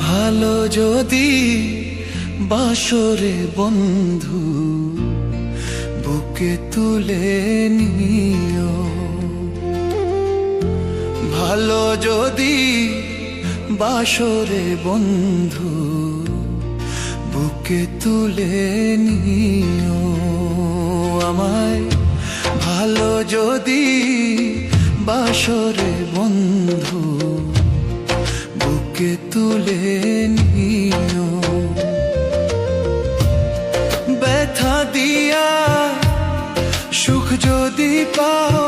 ভালো যদি বাসরে বন্ধু, বুকে তুলে নিও। ভালো যদি বাসরে বন্ধু, বুকে তুলে নিও। আমায় ভালো যদি বাসরে বন্ধু বুকে তুলে নিও। ব্যথা দিয়া সুখ যদি পাও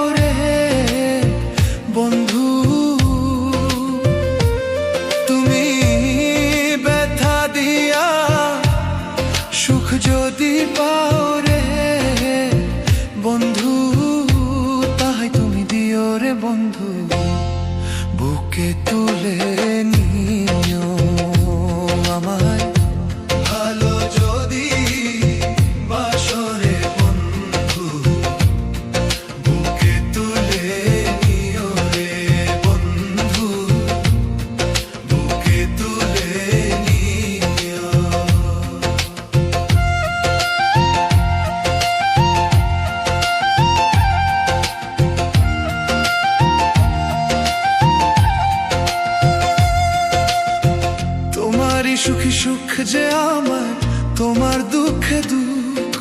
যে আমার তোমার দুঃখে দুঃখ,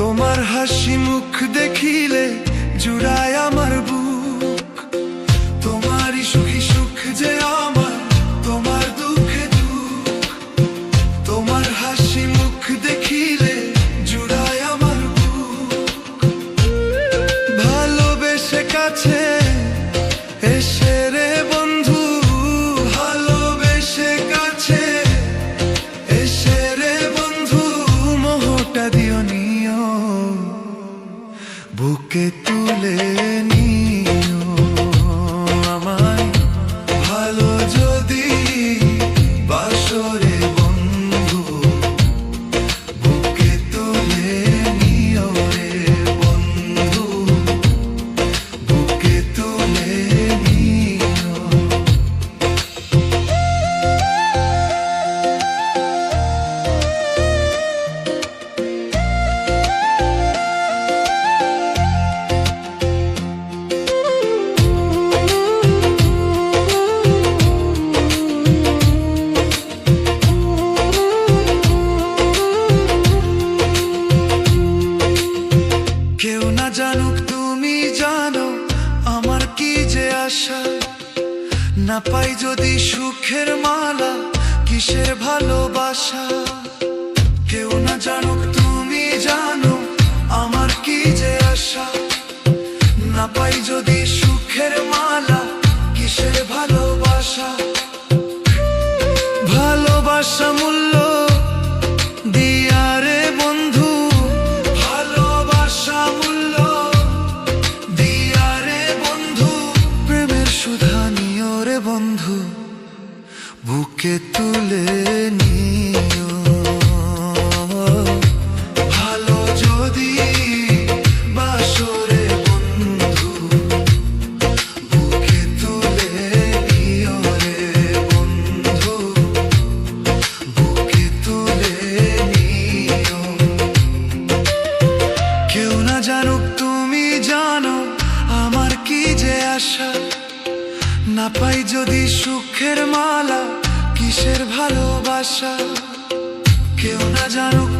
তোমার হাসি মুখ দেখিলে জুড়ায় আমার বুক। তোমারই সুখী সুখ যে আমার তোমার দুঃখে দুঃখ, তোমার হাসি মুখ দেখিলে জুড়ায় আমার বুক। ভালোবেসে কাছে এসে বুকে তুলে না পাই যদি সুখের মালা কিসের ভালোবাসা? না পাই যদি সুখের মালা কিসের ভালোবাসা? কেউ না জানুক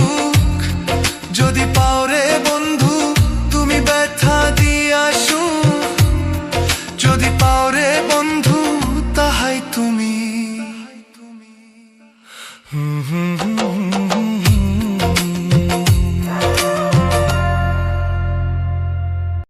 যদি পাও রে বন্ধু তুমি ব্যথা দিয়া যদি পাও রে বন্ধু তাহাই তুমি